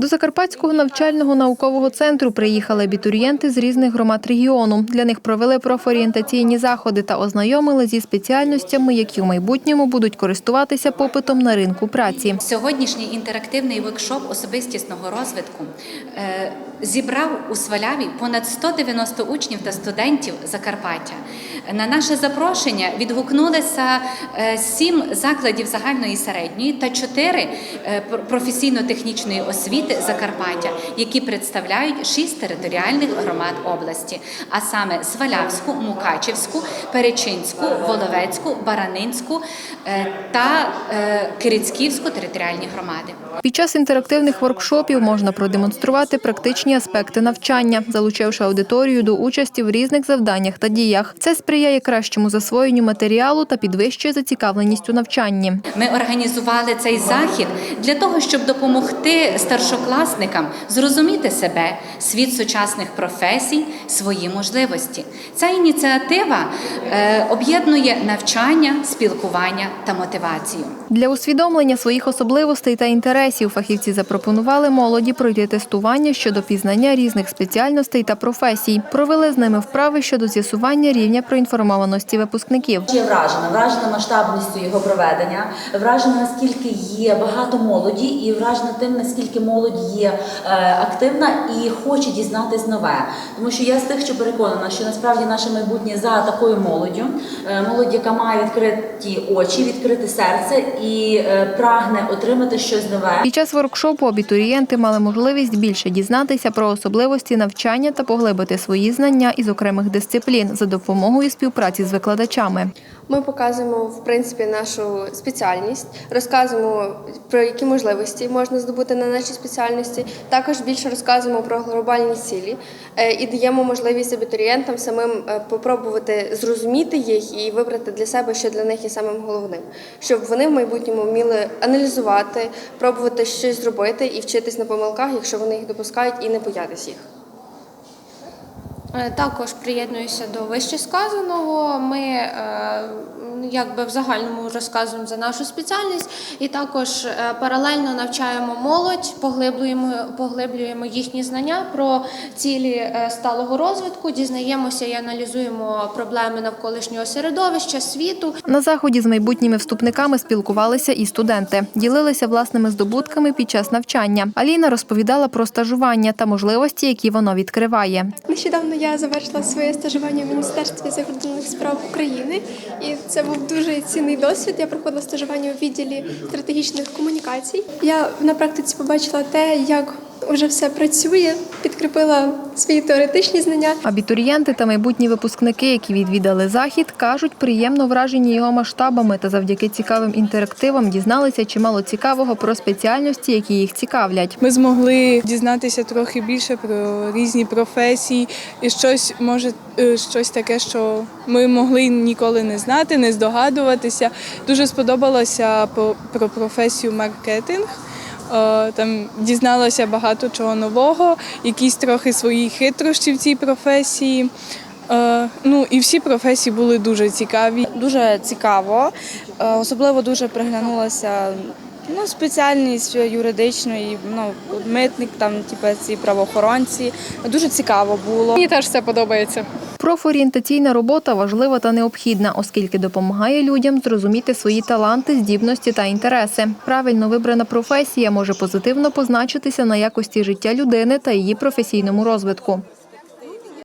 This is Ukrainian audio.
До Закарпатського навчального наукового центру приїхали абітурієнти з різних громад регіону. Для них провели профорієнтаційні заходи та ознайомили зі спеціальностями, які в майбутньому будуть користуватися попитом на ринку праці. Сьогоднішній інтерактивний воркшоп особистісного розвитку е, зібрав у Сваляві понад 190 учнів та студентів Закарпаття. На наше запрошення відгукнулися е, сім закладів загальної середньої та чотири е, професійно-технічної освіти Закарпаття, які представляють шість територіальних громад області, а саме Свалявську, Мукачівську, Перечинську, Воловецьку, Баранинську е, та е, Кирицьківську територіальні громади. Під час інтерактивних воркшопів можна продемонструвати практичні аспекти навчання, залучивши аудиторію до участі в різних завданнях та діях. Це сприяє кращому засвоєнню матеріалу та підвищує зацікавленість у навчанні. Ми організували цей захід для того, щоб допомогти старшокласникам зрозуміти себе, світ сучасних професій, свої можливості. Ця ініціатива е, об'єднує навчання, спілкування та мотивацію. Для усвідомлення своїх особливостей та інтересів фахівці запропонували молоді пройти тестування щодо пізнання різних спеціальностей та професій. Провели з ними вправи щодо з'ясування рівня проінформованості випускників. Я вражена, вражена масштабністю його проведення, вражена наскільки є багато молоді, і вражена тим, наскільки молодь є е, активна і хоче дізнатись нове. Тому що я з тих, що переконана, що насправді наше майбутнє за такою молоддю, Е, молодь, яка має відкриті очі, відкрите серце і е, прагне отримати щось нове. Під час воркшопу абітурієнти мали можливість більше дізнатися про особливості навчання та поглибити свої знання із окремих дисциплін за допомогою співпраці з викладачами. Ми показуємо в принципі нашу спеціальність, розказуємо про які можливості можна здобути на нашій спеціальності. Також більше розказуємо про глобальні цілі е, і даємо можливість абітурієнтам самим е, попробувати зрозуміти їх і вибрати для себе, що для них є самим головним, щоб вони в майбутньому вміли аналізувати, пробувати щось зробити і вчитись на помилках, якщо вони їх допускають, і не боятися їх. Е, Також приєднуюся до вищесказаного. Ми е, якби в загальному розказуємо за нашу спеціальність, і також е, паралельно навчаємо молодь, поглиблюємо, поглиблюємо їхні знання про цілі е, сталого розвитку, дізнаємося і аналізуємо проблеми навколишнього середовища, світу. На заході з майбутніми вступниками спілкувалися і студенти, ділилися власними здобутками під час навчання. Аліна розповідала про стажування та можливості, які воно відкриває. Нещодавно я завершила своє стажування в Міністерстві закордонних справ України, і це був дуже цінний досвід. Я проходила стажування у відділі стратегічних комунікацій. Я на практиці побачила те, як вже все працює, підкріпила свої теоретичні знання. Абітурієнти та майбутні випускники, які відвідали захід, кажуть, приємно вражені його масштабами та завдяки цікавим інтерактивам дізналися чимало цікавого про спеціальності, які їх цікавлять. Ми змогли дізнатися трохи більше про різні професії і щось може е, щось таке, що ми могли ніколи не знати, не здогадуватися. Дуже сподобалося про професію маркетинг. Е, Там дізналася багато чого нового, якісь трохи свої хитрощі в цій професії. Е, Ну і всі професії були дуже цікаві. Дуже цікаво. Е, Особливо дуже приглянулася ну, спеціальність юридичної, ну, митник, там, типу, ці правоохоронці. Дуже цікаво було. Мені теж це подобається. Профорієнтаційна робота важлива та необхідна, оскільки допомагає людям зрозуміти свої таланти, здібності та інтереси. Правильно вибрана професія може позитивно позначитися на якості життя людини та її професійному розвитку.